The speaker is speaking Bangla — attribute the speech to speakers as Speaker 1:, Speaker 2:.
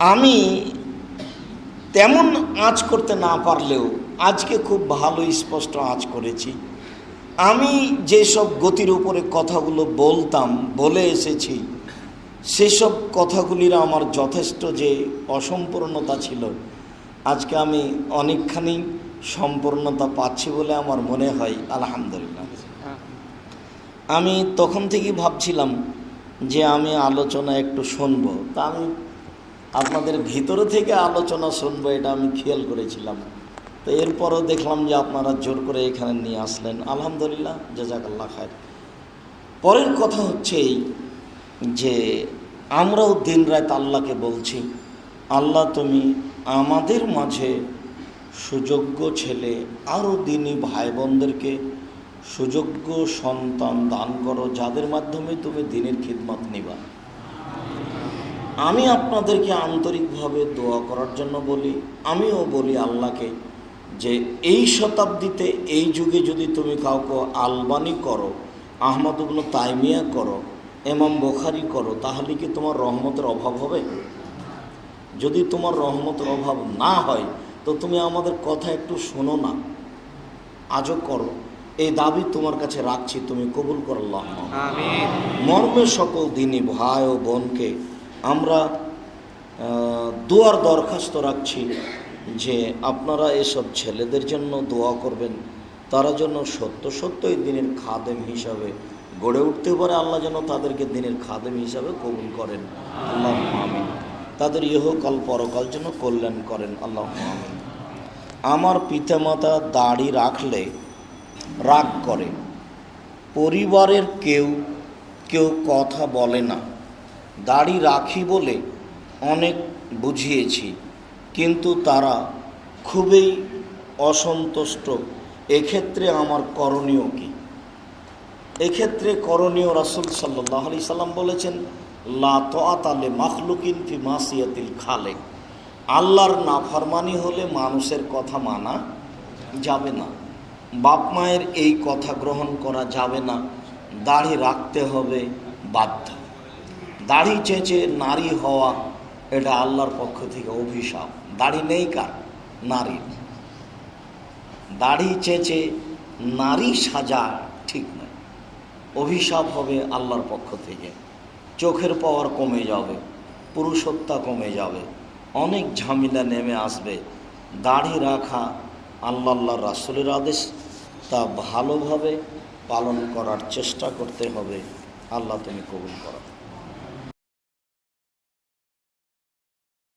Speaker 1: আমি তেমন আঁচ করতে না পারলেও আজকে খুব ভালো স্পষ্ট আঁচ করেছি। আমি যেসব গতির উপরে কথাগুলো বলতাম, বলে এসেছি, সেসব কথাগুলির আমার যথেষ্ট যে অসম্পূর্ণতা ছিল, আজকে আমি অনেকখানি সম্পূর্ণতা পাচ্ছি বলে আমার মনে হয়, আলহামদুলিল্লাহ। আমি তখন থেকেই ভাবছিলাম যে আমি আলোচনা একটু শুনব। তা আমি আপনাদের ভিতরে থেকে আলোচনা শুনব, এটা আমি খেয়াল করেছিলাম। তো এরপরও দেখলাম যে আপনারা জোর করে এখানে নিয়ে আসলেন। আলহামদুলিল্লাহ, জাজাকাল্লাহ খায় পরের কথা হচ্ছে এই যে আমরাও দিন রাত আল্লাহকে বলছি, আল্লাহ তুমি আমাদের মাঝে সুযোগ্য ছেলে, আরও দিনই ভাই বোনদেরকে সুযোগ্য সন্তান দান করো, যাদের মাধ্যমে তুমি দিনের খিদমত নিবা। আমি আপনাদেরকে আন্তরিকভাবে দোয়া করার জন্য বলি আমিও বলি আল্লাহকে যে এই শতাব্দীতে এই যুগে যদি তুমি কাউকে আলবানি করো আহমদুবন তাইমিয়া করো এমাম বোখারি করো তাহলে কি তোমার রহমতের অভাব হবে? যদি তোমার রহমতের অভাব না হয় তো তুমি আমাদের কথা একটু শোনো না। আজও করো। এই দাবি তোমার কাছে রাখছি তুমি কবুল করো আল্লাহ।
Speaker 2: আমিন।
Speaker 1: মর্মে সকল দিনী ভাই ও বোনকে আমরা দোয়ার দরখাস্ত রাখছি যে আপনারা এসব ছেলেদের জন্য দোয়া করবেন। তারা যেন সত্য সত্যই দিনের খাদেম হিসাবে গড়ে উঠতে পারে। আল্লাহ যেন তাদেরকে দিনের খাদেম হিসাবে কবুল করেন। আল্লাহ আমিন। তাদের ইহকাল পরকাল যেন কল্যাণ করেন। আল্লাহ আমিন। আমার পিতামাতা দাড়ি রাখলে রাগ করে। পরিবারের কেউ কেউ কথা বলে না। দাড়ি রাখি বলে অনেক বুঝিয়েছি, কিন্তু তারা খুবই অসন্তুষ্ট। এক্ষেত্রে আমার করণীয় কি? এক্ষেত্রে করণীয় রাসুল সাল্লাহ আলি সাল্লাম বলেছেন, লা তোয়াতালে মাখলুকিন ফি মাসিয়াতিল খালে আল্লাহর নাফরমানি হলে মানুষের কথা মানা যাবে না। বাপ মায়ের এই কথা গ্রহণ করা যাবে না। দাড়ি রাখতে হবে বাধ্য। দাড়ি চেঁচে নারী হওয়া, এটা আল্লাহর পক্ষ থেকে অভিশাপ। দাড়ি নেই কার? নারীর দাড়ি চেঁচে নারী সাজা ঠিক নয়। অভিশাপ হবে আল্লাহর পক্ষ থেকে। চোখের পাওয়ার কমে যাবে, পুরুষত্বা কমে যাবে, অনেক ঝামেলা নেমে আসবে। দাড়ি রাখা আল্লাহ আল্লাহ রাসুলের আদেশ, তা ভালোভাবে পালন করার চেষ্টা করতে হবে। আল্লাহ তুমি কবুল করো।